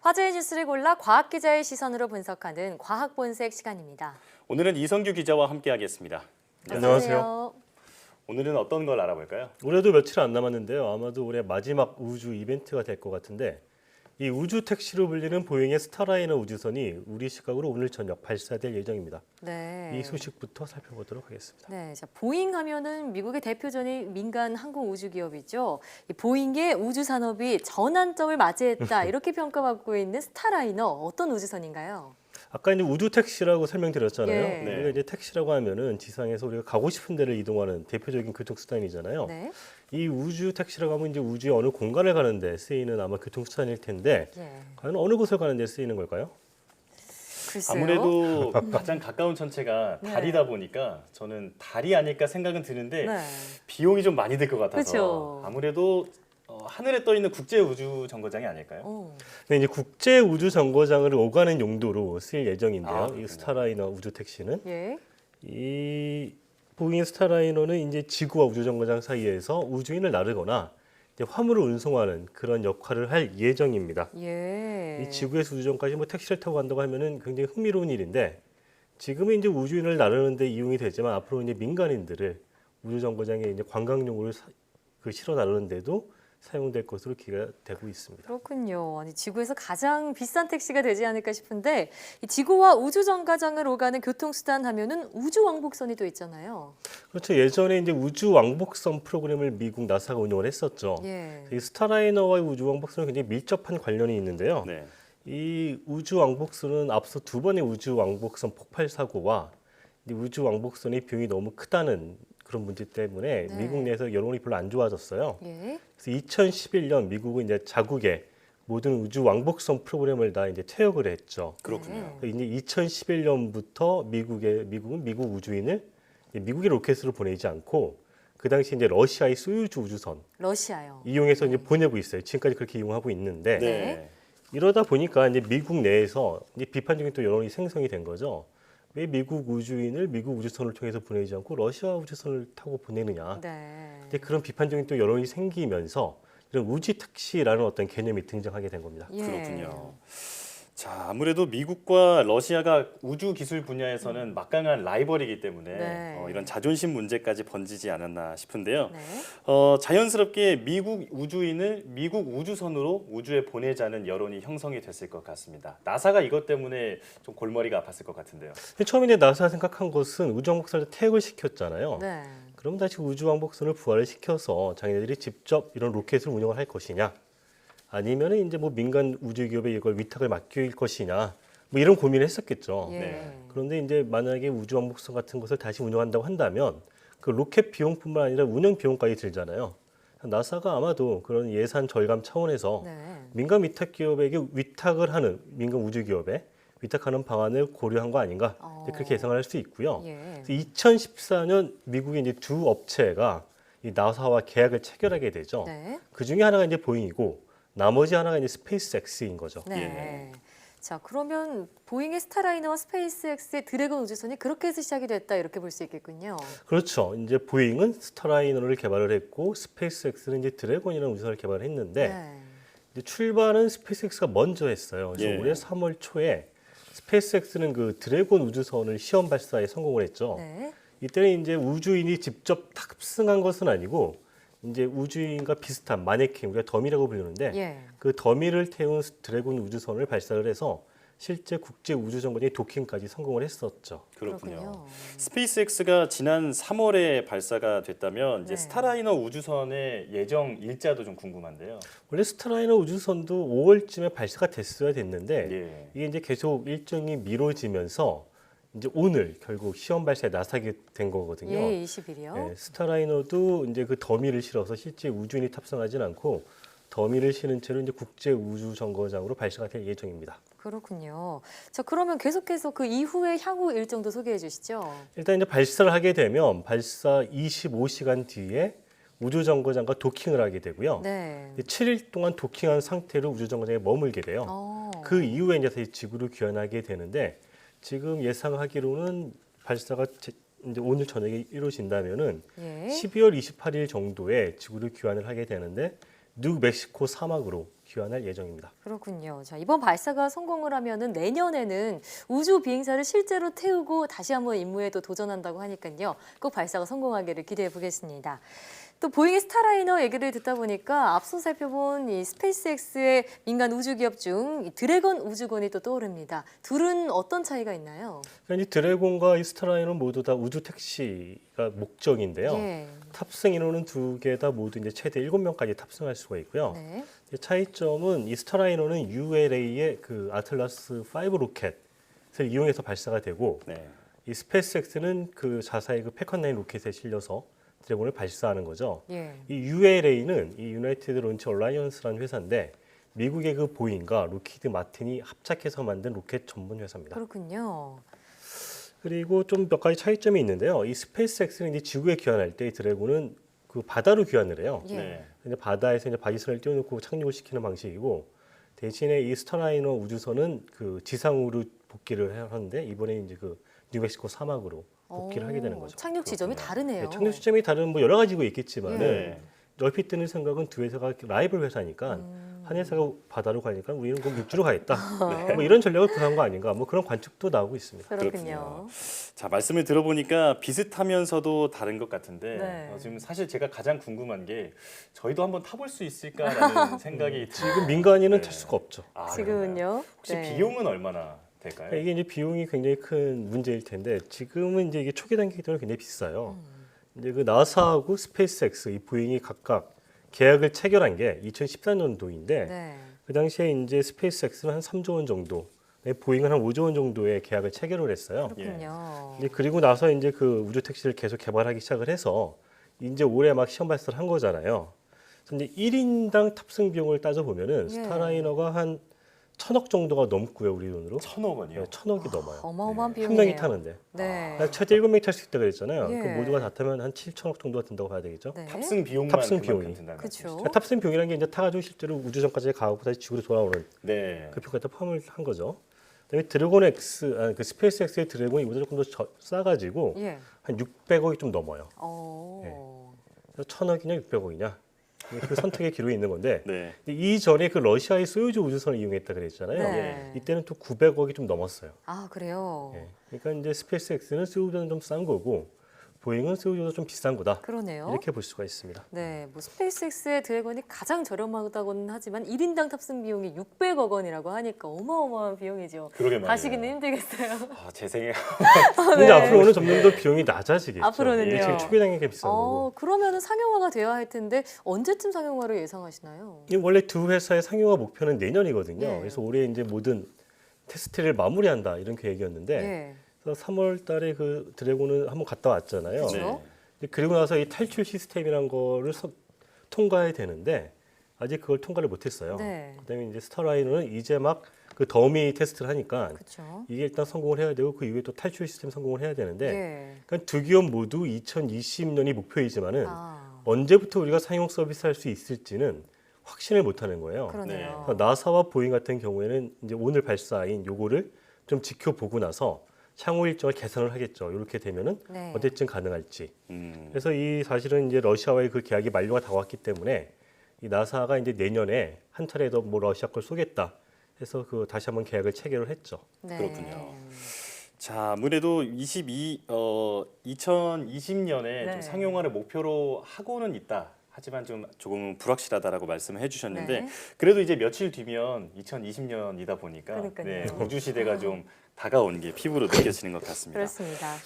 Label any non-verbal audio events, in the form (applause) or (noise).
화제의 뉴스를 골라 과학 기자의 시선으로 분석하는 과학 본색 시간입니다. 오늘은 이성규 기자와 함께하겠습니다. 안녕하세요. 오늘은 어떤 걸 알아볼까요? 올해도 며칠 안 남았는데요. 아마도 올해 마지막 우주 이벤트가 될 것 같은데 이 우주 택시로 불리는 보잉의 스타라이너 우주선이 우리 시각으로 오늘 저녁 발사될 예정입니다. 네. 이 소식부터 살펴보도록 하겠습니다. 네, 자, 보잉 하면은 미국의 대표적인 민간 항공 우주 기업이죠. 이 보잉의 우주 산업이 전환점을 맞이했다 (laughs) 이렇게 평가받고 있는 스타라이너 어떤 우주선인가요? 아까 이제 우주 택시라고 설명드렸잖아요. 예. 네. 우리가 이제 택시라고 하면은 지상에서 우리가 가고 싶은 데를 이동하는 대표적인 교통 수단이잖아요. 네. 이 우주 택시라고 하면 이제 우주의 어느 공간을 가는데 쓰이는 아마 교통 수단일 텐데 예. 과연 어느 곳을 가는데 쓰이는 걸까요? 글쎄요. 아무래도 (laughs) 가장 가까운 천체가 네. 달이다 보니까 저는 달이 아닐까 생각은 드는데 네. 비용이 좀 많이 들 것 같아서 그쵸. 아무래도 어, 하늘에 떠 있는 국제 우주 정거장이 아닐까요? 어. 네, 이제 국제 우주 정거장을 오가는 용도로 쓰일 예정인데요. 아, 이. 스타라이너 우주 택시는 예. 이 보잉 스타라이너는 이제 지구와 우주 정거장 사이에서 우주인을 나르거나 이제 화물을 운송하는 그런 역할을 할 예정입니다. 예. 이 지구에서 우주정까지 뭐 택시를 타고 간다고 하면은 굉장히 흥미로운 일인데 지금은 이제 우주인을 나르는데 이용이 되지만 앞으로 이제 민간인들을 우주 정거장에 이제 관광용으로 사- 그 실어 나르는데도 사용될 것으로 기대되고 있습니다. 그렇군요. 아니 지구에서 가장 비싼 택시가 되지 않을까 싶은데 이 지구와 우주 정거장을 오가는 교통수단 하면은 우주 왕복선이 또 있잖아요. 그렇죠. 예전에 이제 우주 왕복선 프로그램을 미국 나사가 운영을 했었죠. 예. 이 스타라이너와의 우주 왕복선은 굉장히 밀접한 관련이 있는데요. 네. 이 우주 왕복선은 앞서 두 번의 우주 왕복선 폭발 사고와 이 우주 왕복선의 비용이 너무 크다는 그런 문제 때문에 네. 미국 내에서 여론이 별로 안 좋아졌어요. 예. 그래서 2011년 미국은 이제 자국의 모든 우주 왕복선 프로그램을 다 이제 퇴역을 했죠. 그렇군요. 네. 이제 2011년부터 미국의 미국은 미국 우주인을 미국의 로켓으로 보내지 않고 그 당시 이제 러시아의 소유주 우주선 러시아요. 이용해서 이제 보내고 있어요. 지금까지 그렇게 이용하고 있는데 네. 이러다 보니까 이제 미국 내에서 이제 비판적인 또 여론이 생성이 된 거죠. 왜 미국 우주인을 미국 우주선을 통해서 보내지 않고 러시아 우주선을 타고 보내느냐. 네. 이제 그런 비판적인 또 여론이 생기면서 이런 우주 택시라는 어떤 개념이 등장하게 된 겁니다. 예. 그렇군요. 자, 아무래도 미국과 러시아가 우주 기술 분야에서는 막강한 라이벌이기 때문에 네. 어, 이런 자존심 문제까지 번지지 않았나 싶은데요. 네. 어, 자연스럽게 미국 우주인을 미국 우주선으로 우주에 보내자는 여론이 형성이 됐을 것 같습니다. 나사가 이것 때문에 좀 골머리가 아팠을 것 같은데요. 처음에 이제 나사가 생각한 것은 우주왕복선을 퇴역을 시켰잖아요. 네. 그럼 다시 우주왕복선을 부활을 시켜서 자기네들이 직접 이런 로켓을 운영을 할 것이냐, 아니면 이제 뭐 민간 우주 기업에 이걸 위탁을 맡길 것이냐, 뭐 이런 고민을 했었겠죠. 예. 네. 그런데 이제 만약에 우주 왕복선 같은 것을 다시 운영한다고 한다면 그 로켓 비용뿐만 아니라 운영 비용까지 들잖아요. 나사가 아마도 그런 예산 절감 차원에서 네. 민간 위탁 기업에게 위탁을 하는 민간 우주 기업에 위탁하는 방안을 고려한 거 아닌가 이제 그렇게 어. 예상을 할 수 있고요. 예. 2014년 미국의 이제 두 업체가 이 나사와 계약을 체결하게 되죠. 네. 그 중에 하나가 이제 보잉이고 나머지 하나가 이제 스페이스X인 거죠. 네. 자, 그러면 보잉의 스타라이너와 스페이스X의 드래곤 우주선이 그렇게 해서 시작이 됐다 이렇게 볼 수 있겠군요. 그렇죠. 이제 보잉은 스타라이너를 개발을 했고 스페이스X는 이제 드래곤이라는 우주선을 개발을 했는데 네. 이제 출발은 스페이스X가 먼저 했어요. 그래서 예. 올해 3월 초에 스페이스X는 그 드래곤 우주선을 시험 발사에 성공을 했죠. 네. 이때는 이제 우주인이 직접 탑승한 것은 아니고 이제 우주인과 비슷한 마네킹 우리가 더미라고 부르는데 예. 그 더미를 태운 드래곤 우주선을 발사를 해서 실제 국제 우주 정거장에 도킹까지 성공을 했었죠. 그렇군요. 스페이스X가 지난 3월에 발사가 됐다면 이제 네. 스타라이너 우주선의 예정 일자도 좀 궁금한데요. 원래 스타라이너 우주선도 5월쯤에 발사가 됐어야 됐는데 예. 이게 이제 계속 일정이 미뤄지면서 이제 오늘 결국 시험 발사에 나서게 된 거거든요. 예, 20일이요. 네, 스타라이너도 이제 그 더미를 실어서 실제 우주인이 탑승하진 않고 더미를 실은 채로 이제 국제 우주 정거장으로 발사가 될 예정입니다. 그렇군요. 자, 그러면 계속해서 그 이후의 향후 일정도 소개해 주시죠. 일단 이제 발사를 하게 되면 발사 25시간 뒤에 우주 정거장과 도킹을 하게 되고요. 네. 7일 동안 도킹한 상태로 우주 정거장에 머물게 돼요. 어. 그 이후에 이제 다시 지구로 귀환하게 되는데 지금 예상하기로는 발사가 제- 이제 오늘 저녁에 이루어진다면은 예. 12월 28일 정도에 지구를 귀환을 하게 되는데 뉴멕시코 사막으로 귀환할 예정입니다. 그렇군요. 자, 이번 발사가 성공을 하면은 내년에는 우주 비행사를 실제로 태우고 다시 한번 임무에도 도전한다고 하니까요. 꼭 발사가 성공하기를 기대해 보겠습니다. 또 보잉의 스타라이너 얘기를 듣다 보니까 앞서 살펴본 이 스페이스X의 민간 우주 기업 중이 드래곤 우주건이 또 떠오릅니다. 둘은 어떤 차이가 있나요? 그러니까 이 드래곤과 이 스타라이너는 모두 다 우주 택시가 목적인데요. 예. 탑승 인원은 두 개 다 모두 이제 최대 7명까지 탑승할 수가 있고요. 네. 이제 차이점은 이 스타라이너는 ULA의 그 아틀라스 5 로켓을 이용해서 발사가 되고 네. 이 스페이스X는 그 자사의 그 패컨 9 로켓에 실려서 드래곤을 발사하는 거죠. 예. 이 ULA는 이 유나이티드 론치 얼라이언스라는 회사인데 미국의 그 보잉과 로키드 마틴이 합작해서 만든 로켓 전문 회사입니다. 그렇군요. 그리고 좀 몇 가지 차이점이 있는데요. 이 스페이스X는 이제 지구에 귀환할 때 이 드래곤은 그 바다로 귀환을 해요. 예. 네. 이제 바다에서 이제 바지선을 띄워놓고 착륙을 시키는 방식이고 대신에 이 스타라이너 우주선은 그 지상으로 복귀를 하는데 이번에 이제 그 뉴멕시코 사막으로 복귀를 하게 되는 오, 거죠. 착륙 지점이. 다르네요. 네, 착륙 시점이 다른 뭐 여러 가지가 있겠지만 네. 얼핏 드는 생각은 두 회사가 라이벌 회사니까 음. 한 회사가 바다로 가니까 우리는 그럼 육지로 가겠다. 뭐 이런 전략을 구사한 거 아닌가? 뭐 그런 관측도 나오고 있습니다. 그렇군요. 자 말씀을 들어보니까 비슷하면서도 다른 것 같은데 네. 어, 지금 사실 제가 가장 궁금한 게 저희도 한번 타볼 수 있을까라는 (laughs) 생각이 지금 민간인은 네. 탈 수가 없죠. 아? 지금은요. 혹시 네. 비용은 얼마나 될까요? 이게 이제 비용이 굉장히 큰 문제일 텐데 지금은 이제 이게 초기 단계이기 때문에 굉장히 비싸요. 음. 이제 그 나사하고 스페이스X 이 보잉이 각각 계약을 체결한 게 2014년도인데 네. 그 당시에 이제 스페이스X는 한 3조 원 정도, 네, 보잉은 한 5조 원 정도의 계약을 체결을 했어요. 그렇군요. 이제 그리고 나서 이제 그 우주 택시를 계속 개발하기 시작을 해서 이제 올해 막 시험 발사를 한 거잖아요. 이제 1인당 탑승 비용을 따져 보면은 예. 스타라이너가 한 천억 정도가 넘고요, 우리 돈으로. 천억 원이요. 네, 천억이 넘어요. 어마어마한 한 비용이네요. 명이 타는데. 네. 그러니까 최대 7명이 탈 수 있다 그랬잖아요. 예. 그 모두가 다 타면 한 7천억 정도가 든다고 봐야 되겠죠. 네. 탑승 비용만 탑승 그만큼 비용이. 든다는 그쵸. 말씀이시죠? 그러니까 탑승 비용이라는 게 이제 타가지고 실제로 우주선까지 가고 다시 지구로 돌아오는 네. 그 비용까지 다 포함을 한 거죠. 그다음에 드래곤 X, 아, 그 스페이스 X의 드래곤이 이보다 조금 더 저- 싸가지고 예. 한 600억이 좀 넘어요. 어. 그래서 천억이냐 600억이냐 그 선택의 기로에 있는 건데 네. 이전에 그 러시아의 소유주 우주선을 이용했다 그랬잖아요. 네. 이때는 또 900억이 좀 넘었어요. 아 그래요. 예. 그러니까 이제 스페이스 X는 소유주는 좀 싼 거고 보잉은 소유주가 좀 비싼 거다. 그러네요. 이렇게 볼 수가 있습니다. 네, 뭐 스페이스X의 드래곤이 가장 저렴하다고는 하지만 1인당 탑승 비용이 600억 원이라고 하니까 어마어마한 비용이죠. 그러게 말이에요. 가시기는 힘들겠어요. 아, 제 생에 (laughs) 근데 네. 앞으로는 점점 더 비용이 낮아지겠죠. 앞으로는요. 이게 지금 초기 단계가 비싼 거고. 어, 그러면은 상용화가 되어야 할 텐데 언제쯤 상용화를 예상하시나요? 이게 원래 두 회사의 상용화 목표는 내년이거든요. 예. 그래서 올해 이제 모든 테스트를 마무리한다 이런 계획이었는데 예. 그래서 3월 달에 그 드래곤은 한번 갔다 왔잖아요. 그쵸. 네. 그리고 나서 이 탈출 시스템이란 거를 서- 통과해야 되는데 아직 그걸 통과를 못했어요. 네. 그다음에 이제 스타라이너는 이제 막 그 더미 테스트를 하니까 그렇죠. 이게 일단 성공을 해야 되고 그 이후에 또 탈출 시스템 성공을 해야 되는데 예. 그러니까 두 기업 모두 2020년이 목표이지만은 아, 언제부터 우리가 상용 서비스 할 수 있을지는 확신을 못 하는 거예요. 그러네요. 그래서 나사와 보잉 같은 경우에는 이제 오늘 발사인 요거를 좀 지켜보고 나서 향후 일정을 개선을 하겠죠. 이렇게 되면은 네. 언제쯤 가능할지. 음. 그래서 이 사실은 이제 러시아와의 그 계약이 만료가 다 왔기 때문에 이 나사가 이제 내년에 한 차례 더 뭐 러시아 걸 쏘겠다 해서 그 다시 한번 계약을 체결을 했죠. 네. 그렇군요. 자, 아무래도 22, 어, 2020년에 네. 좀 상용화를 목표로 하고는 있다. 하지만 좀 조금 불확실하다라고 말씀을 해주셨는데 네. 그래도 이제 며칠 뒤면 2020년이다 보니까 그러니까요. 네, 우주 시대가 좀 다가온 게 피부로 느껴지는 것 같습니다. 그렇습니다.